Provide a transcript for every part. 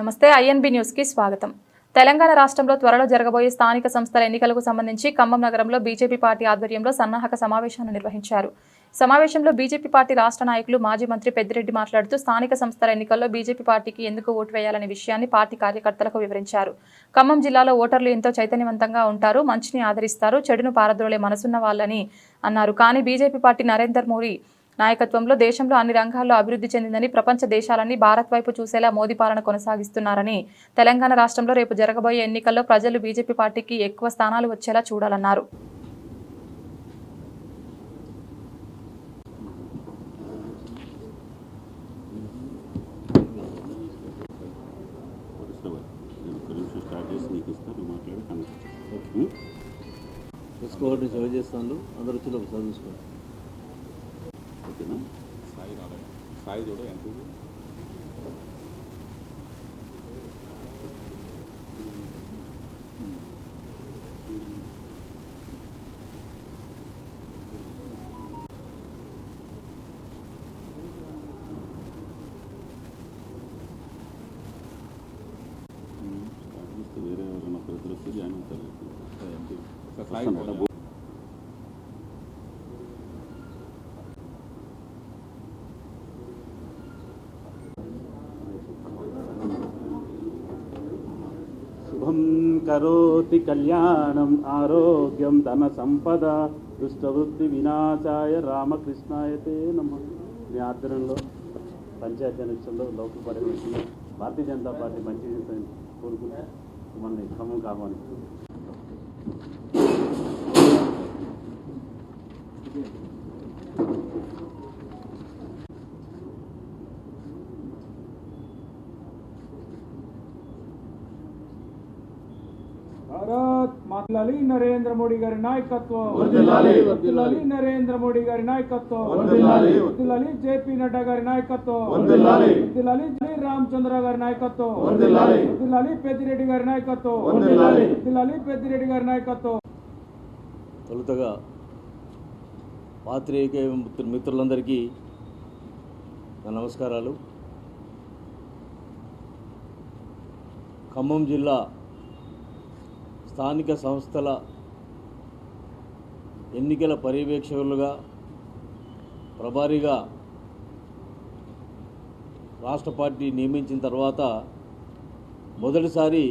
నమస్తే ఐఎన్బి న్యూస్కి స్వాగతం. తెలంగాణ రాష్ట్రంలో త్వరలో జరగబోయే స్థానిక సంస్థల ఎన్నికలకు సంబంధించి ఖమ్మం నగరంలో బీజేపీ పార్టీ ఆధ్వర్యంలో సన్నాహక సమావేశాన్ని నిర్వహించారు. సమావేశంలో బీజేపీ పార్టీ రాష్ట్ర నాయకులు మాజీ మంత్రి పెద్దిరెడ్డి మాట్లాడుతూ స్థానిక సంస్థల ఎన్నికల్లో బీజేపీ పార్టీకి ఎందుకు ఓటు వేయాలనే విషయాన్ని పార్టీ కార్యకర్తలకు వివరించారు. ఖమ్మం జిల్లాలో ఓటర్లు ఎంతో చైతన్యవంతంగా ఉంటారు మంచిని ఆదరిస్తారు చెడును పారద్రోలే మనసున్న వాళ్ళని అన్నారు. కానీ బీజేపీ పార్టీ నరేందర్ మోడీ నాయకత్వంలో దేశంలో అన్ని రంగాల్లో అభివృద్ధి చెందిందని ప్రపంచ దేశాలన్నీ భారత్ వైపు చూసేలా మోదీ పాలన కొనసాగిస్తున్నారని తెలంగాణ రాష్ట్రంలో రేపు జరగబోయే ఎన్నికల్లో ప్రజలు బీజేపీ పార్టీకి ఎక్కువ స్థానాలు వచ్చేలా చూడాలన్నారు. సేవ చేస్తాను. అందరూ వచ్చి చదువుకోండి రాలేదు సాయి చూడ ఎంత కరోతి కళ్యాణం ఆరోగ్యం ధన సంపద దుష్టవృత్తి వినాశాయ రామకృష్ణాయతే నమ. మీ ఆధ్వర్యంలో పంచాయతీ ఎలక్షన్లో లోకల్ పర్యవేక్షణ భారతీయ జనతా పార్టీ మంచి చేస్తుందని కోరుకుంటూ మిమ్మల్ని క్రమం కావాలి. భారత్ మాట్లాలి నరేంద్ర మోడీ గారి నాయకత్వం. నరేంద్ర మోడీ గారి నాయకత్వం. జేపీ నడ్డా గారి నాయకత్వం. రామచంద్ర గారి నాయకత్వం. పెద్దిరెడ్డి గారి నాయకత్వం. పెద్దిరెడ్డి గారి నాయకత్వం. తొలుతగా పాత్రికేయ మిత్రు- మిత్రులందరికీ నా నమస్కారాలు. ఖమ్మం జిల్లా స్థానిక సంస్థల ఎన్నికల పర్యవేక్షకులుగా ప్రభారీగా రాష్ట్ర పార్టీ నియమించిన తర్వాత మొదటిసారి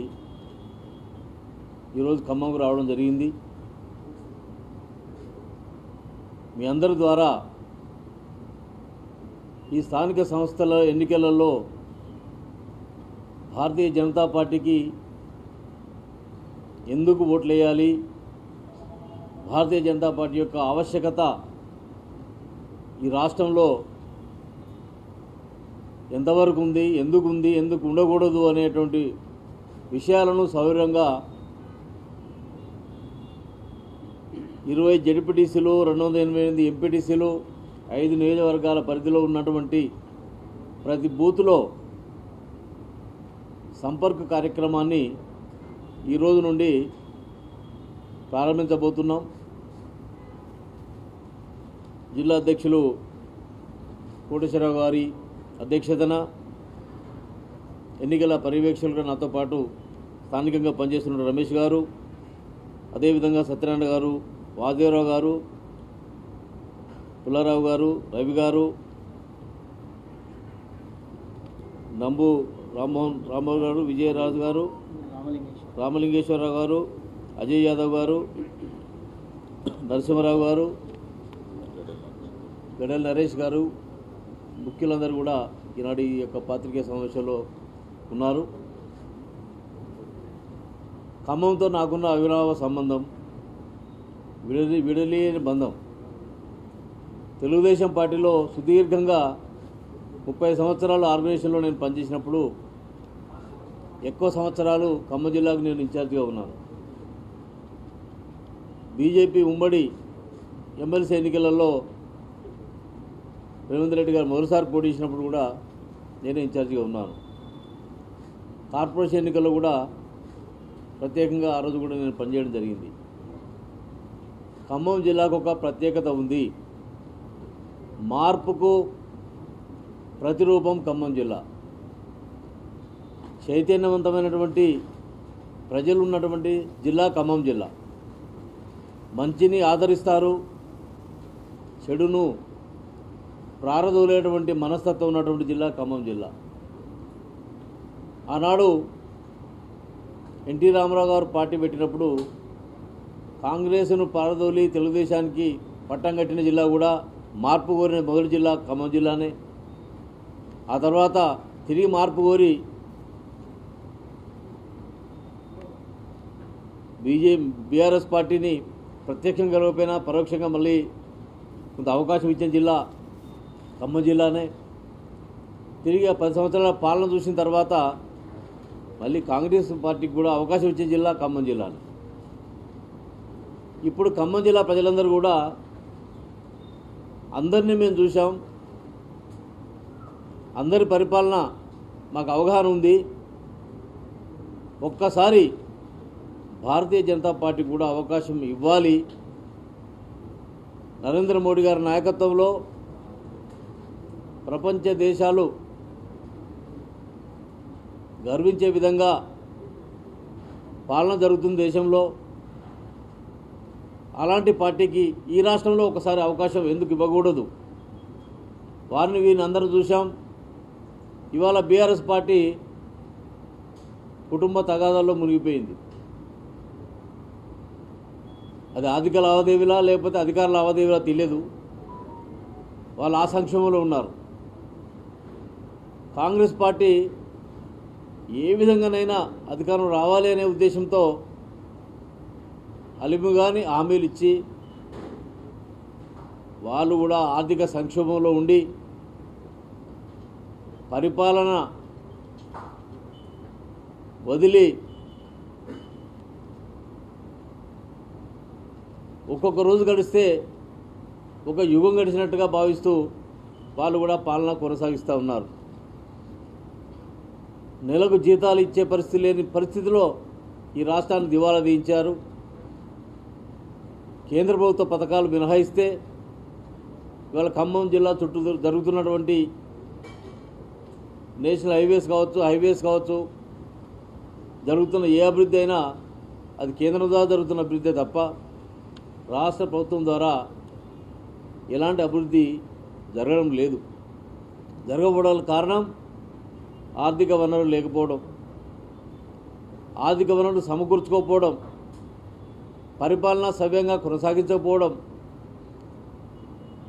ఈరోజు ఖమ్మంకు రావడం జరిగింది. మీ అందరి ద్వారా ఈ స్థానిక సంస్థల ఎన్నికలలో భారతీయ జనతా పార్టీకి ఎందుకు ఓట్లు వేయాలి భారతీయ జనతా పార్టీ యొక్క ఆవశ్యకత ఈ రాష్ట్రంలో ఎంతవరకు ఉంది ఎందుకు ఉంది ఎందుకు ఉండకూడదు అనేటువంటి విషయాలను సౌర్యంగా ఇరవై జడ్పీటీసీలు రెండు వందల ఎనభై ఎనిమిది ఎంపీటీసీలు ఐదు నియోజకవర్గాల పరిధిలో ఉన్నటువంటి ప్రతి బూత్లో సంపర్క కార్యక్రమాన్ని ఈ రోజు నుండి ప్రారంభించబోతున్నాం. జిల్లా అధ్యక్షులు కోటేశ్వరరావు గారి అధ్యక్షతన ఎన్నికల పర్యవేక్షకులుగా నాతో పాటు స్థానికంగా పనిచేస్తున్న రమేష్ గారు అదేవిధంగా సత్యనారాయణ గారు వాదేవరావు గారు పుల్లారావు గారు రవి గారు నంబు రామ్మోహన్ రామ్మోహన్ గారు విజయరాజు గారు రామలింగేశ్వరరావు గారు అజయ్ యాదవ్ గారు నరసింహరావు గారు గడల్ నరేష్ గారు ముఖ్యులందరూ కూడా ఈనాడు ఈ యొక్క పాత్రికేయ సమావేశంలో ఉన్నారు. ఖమ్మంతో నాకున్న అవినావ సంబంధం విడలి విడలేని బంధం. తెలుగుదేశం పార్టీలో సుదీర్ఘంగా ముప్పై సంవత్సరాలు ఆర్గనైజేషన్లో నేను పనిచేసినప్పుడు ఎక్కువ సంవత్సరాలు ఖమ్మం జిల్లాకు నేను ఇన్ఛార్జిగా ఉన్నాను. బీజేపీ ఉమ్మడి ఎమ్మెల్సీ ఎన్నికలలో రేవంత్ రెడ్డి గారు మొదటిసారి పోటీ చేసినప్పుడు కూడా నేనే ఇన్ఛార్జిగా ఉన్నాను. కార్పొరేషన్ ఎన్నికల్లో కూడా ప్రత్యేకంగా ఆ రోజు కూడా నేను పనిచేయడం జరిగింది. ఖమ్మం జిల్లాకు ఒక ప్రత్యేకత ఉంది. మార్పుకు ప్రతిరూపం ఖమ్మం జిల్లా. చైతన్యవంతమైనటువంటి ప్రజలు ఉన్నటువంటి జిల్లా ఖమ్మం జిల్లా. మంచిని ఆదరిస్తారు. చెడును ప్రారదోలేటువంటి మనస్తత్వం ఉన్నటువంటి జిల్లా ఖమ్మం జిల్లా. ఆనాడు ఎన్టీ రామారావు గారు పార్టీ పెట్టినప్పుడు కాంగ్రెస్ను పారదోలి తెలుగుదేశానికి పట్టం కట్టిన జిల్లా కూడా మార్పు కోరిన మొదటి జిల్లా ఖమ్మం జిల్లానే. ఆ తర్వాత తిరిగి మార్పు కోరి బీజే బీఆర్ఎస్ పార్టీని ప్రత్యక్షంగా గెలవకపోయినా పరోక్షంగా మళ్ళీ కొంత అవకాశం ఇచ్చిన జిల్లా ఖమ్మం జిల్లానే. తిరిగి ఆ పది సంవత్సరాల పాలన చూసిన తర్వాత మళ్ళీ కాంగ్రెస్ పార్టీకి కూడా అవకాశం ఇచ్చే జిల్లా ఖమ్మం జిల్లానే. ఇప్పుడు ఖమ్మం జిల్లా ప్రజలందరూ కూడా అందరినీ మేము చూసాం అందరి పరిపాలన మాకు అవగాహన ఉంది. ఒక్కసారి భారతీయ జనతా పార్టీ కూడా అవకాశం ఇవ్వాలి. నరేంద్ర మోడీ గారి నాయకత్వంలో ప్రపంచ దేశాలు గర్వించే విధంగా పాలన జరుగుతుంది దేశంలో. అలాంటి పార్టీకి ఈ రాష్ట్రంలో ఒకసారి అవకాశం ఎందుకు ఇవ్వకూడదు? వారిని వీరిని అందరూ చూసాం ఇవాళ బీఆర్ఎస్ పార్టీ కుటుంబ తగాదాల్లో మునిగిపోయింది. అది ఆర్థిక లావాదేవీలా లేకపోతే అధికార లావాదేవీలా తెలియదు. వాళ్ళు ఆ సంక్షేమంలో ఉన్నారు. కాంగ్రెస్ పార్టీ ఏ విధంగానైనా అధికారం రావాలి అనే ఉద్దేశంతో అలిముగాని హామీలు ఇచ్చి వాళ్ళు కూడా ఆర్థిక సంక్షోభంలో ఉండి పరిపాలన వదిలి ఒక్కొక్క రోజు గడిస్తే ఒక యుగం గడిచినట్టుగా భావిస్తూ వాళ్ళు కూడా పాలన కొనసాగిస్తూ ఉన్నారు. నెలకు జీతాలు ఇచ్చే పరిస్థితి లేని పరిస్థితిలో ఈ రాష్ట్రాన్ని దివాలా తీయించారు. కేంద్ర ప్రభుత్వ పథకాలు మినహాయిస్తే ఇవాళ ఖమ్మం జిల్లా చుట్టూ జరుగుతున్నటువంటి నేషనల్ హైవేస్ కావచ్చు హైవేస్ కావచ్చు జరుగుతున్న ఏ అభివృద్ధి అయినా అది కేంద్రం ద్వారా జరుగుతున్న అభివృద్ధి తప్ప రాష్ట్ర ప్రభుత్వం ద్వారా ఎలాంటి అభివృద్ధి జరగడం లేదు. జరగకపోవడానికి కారణం ఆర్థిక వనరులు లేకపోవడం ఆర్థిక వనరులు సమకూర్చుకోకపోవడం పరిపాలన సవ్యంగా కొనసాగించకపోవడం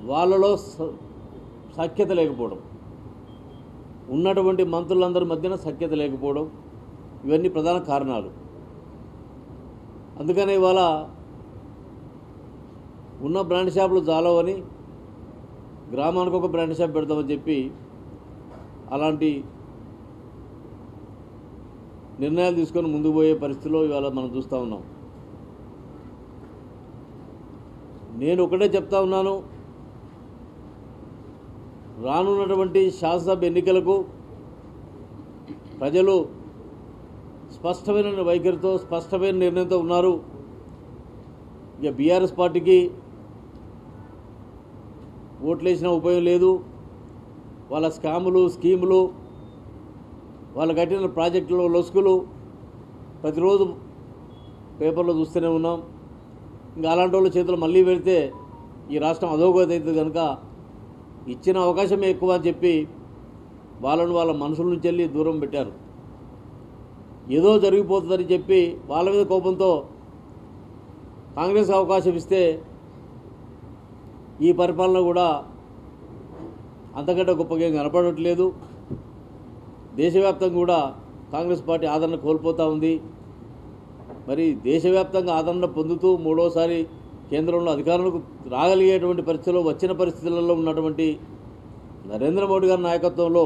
వాళ్ళలో స- సఖ్యత లేకపోవడం ఉన్నటువంటి మంత్రులందరి మధ్యన సఖ్యత లేకపోవడం ఇవన్నీ ప్రధాన కారణాలు. అందుకనే ఇవాళ ఉన్న బ్రాండ్ షాపులు చాలవని గ్రామానికి ఒక బ్రాండ్ షాప్ పెడతామని చెప్పి అలాంటి నిర్ణయాలు తీసుకొని ముందుకు పోయే పరిస్థితిలో ఇవాళ మనం చూస్తూ ఉన్నాం. నేను ఒకటే చెప్తా ఉన్నాను. రానున్నటువంటి శాసనసభ ఎన్నికలకు ప్రజలు స్పష్టమైన వైఖరితో స్పష్టమైన నిర్ణయంతో ఉన్నారు. ఇక బీఆర్ఎస్ పార్టీకి ఓట్లేసినా ఉపయోగం లేదు. వాళ్ళ స్కాములు స్కీములు వాళ్ళు కట్టిన ప్రాజెక్టులు లొసుకులు ప్రతిరోజు పేపర్లో చూస్తూనే ఉన్నాం. ఇంకా అలాంటి వాళ్ళ చేతులు మళ్ళీ పెడితే ఈ రాష్ట్రం అధోగతి అవుతుంది కనుక ఇచ్చిన అవకాశమే ఎక్కువ అని చెప్పి వాళ్ళను వాళ్ళ మనసుల నుంచి వెళ్ళి దూరం పెట్టారు. ఏదో జరిగిపోతుందని చెప్పి వాళ్ళ మీద కోపంతో కాంగ్రెస్ అవకాశం ఇస్తే ఈ పరిపాలన కూడా అంతకంటే గొప్పగా కనపడట్లేదు. దేశవ్యాప్తంగా కూడా కాంగ్రెస్ పార్టీ ఆదరణ కోల్పోతూ ఉంది. మరి దేశవ్యాప్తంగా ఆదరణ పొందుతూ మూడోసారి కేంద్రంలో అధికారులకు రాగలిగేటువంటి పరిస్థితుల్లో వచ్చిన పరిస్థితులలో ఉన్నటువంటి నరేంద్ర మోడీ గారి నాయకత్వంలో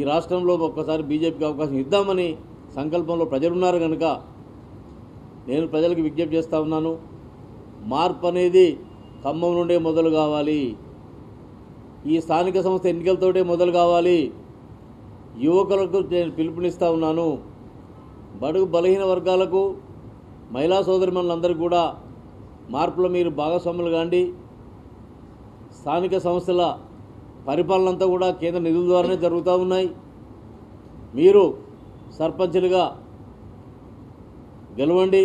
ఈ రాష్ట్రంలో ఒక్కసారి బీజేపీకి అవకాశం ఇద్దామని సంకల్పంలో ప్రజలున్నారు కనుక నేను ప్రజలకు విజ్ఞప్తి చేస్తూ ఉన్నాను. మార్పు అనేది ఖమ్మం నుండే మొదలు కావాలి. ఈ స్థానిక సంస్థ ఎన్నికలతోటే మొదలు కావాలి. యువకులకు నేను పిలుపునిస్తూ ఉన్నాను. బడుగు బలహీన వర్గాలకు మహిళా సోదరిమణులందరూ కూడా మార్పులో మీరు భాగస్వాములు కాండి. స్థానిక సంస్థల పరిపాలన అంతా కూడా కేంద్ర నిధుల ద్వారానే జరుగుతూ ఉన్నాయి. మీరు సర్పంచ్లుగా గెలవండి.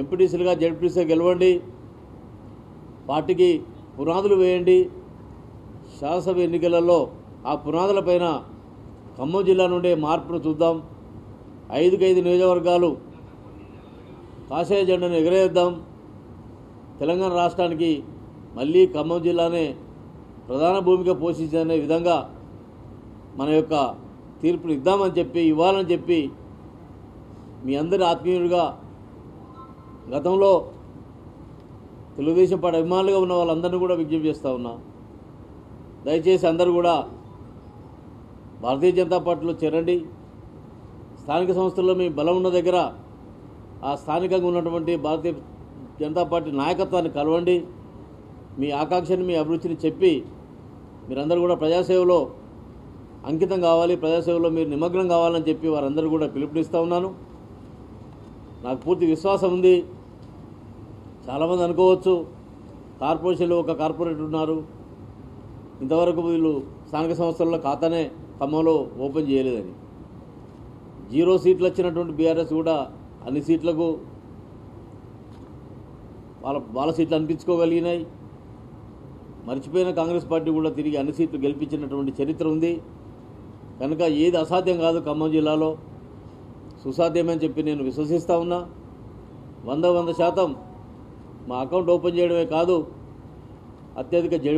ఎంపీటీసీలుగా జడ్పీటీసీగా గెలవండి. పార్టీకి పునాదులు వేయండి. శాసనసభ ఎన్నికలలో ఆ పునాదులపైన ఖమ్మం జిల్లా నుండే మార్పును చూద్దాం. ఐదుకైదు ఐదు నియోజకవర్గాలు కాషాయ జెండాను ఎగరేద్దాం. తెలంగాణ రాష్ట్రానికి మళ్ళీ ఖమ్మం జిల్లానే ప్రధాన భూమిక పోషించనే విధంగా మన యొక్క తీర్పును ఇద్దామని చెప్పి ఇవ్వాలని చెప్పి మీ అందరి ఆత్మీయుడిగా గతంలో తెలుగుదేశం పార్టీ అభిమానులుగా ఉన్న వాళ్ళందరినీ కూడా విజ్ఞప్తి చేస్తూ ఉన్నా. దయచేసి అందరూ కూడా భారతీయ జనతా పార్టీలో చేరండి. స్థానిక సంస్థల్లో మీ బలం ఉన్న దగ్గర ఆ స్థానికంగా ఉన్నటువంటి భారతీయ జనతా పార్టీ నాయకత్వాన్ని కలవండి. మీ ఆకాంక్షని మీ అభిరుచిని చెప్పి మీరందరూ కూడా ప్రజాసేవలో అంకితం కావాలి ప్రజాసేవలో మీరు నిమగ్నం కావాలని చెప్పి వారందరూ కూడా పిలుపునిస్తూ ఉన్నాను. నాకు పూర్తి విశ్వాసం ఉంది. చాలామంది అనుకోవచ్చు కార్పొరేషన్లో ఒక కార్పొరేట్ ఉన్నారు. ఇంతవరకు వీళ్ళు స్థానిక సంస్థల్లో ఖాతానే ఖమ్మంలో ఓపెన్ చేయలేదని. జీరో సీట్లు వచ్చినటువంటి బీఆర్ఎస్ కూడా అన్ని సీట్లకు వాళ్ళ వాళ్ళ సీట్లు అనిపించుకోగలిగినాయి. మర్చిపోయిన కాంగ్రెస్ పార్టీ కూడా తిరిగి అన్ని సీట్లు గెలిపించినటువంటి చరిత్ర ఉంది. కనుక ఏది అసాధ్యం కాదు ఖమ్మం జిల్లాలో. సుసాధ్యమని చెప్పి నేను విశ్వసిస్తూ ఉన్నా. వంద వంద శాతం మా అకౌంట్ ఓపెన్ చేయడమే కాదు అత్యధిక జడి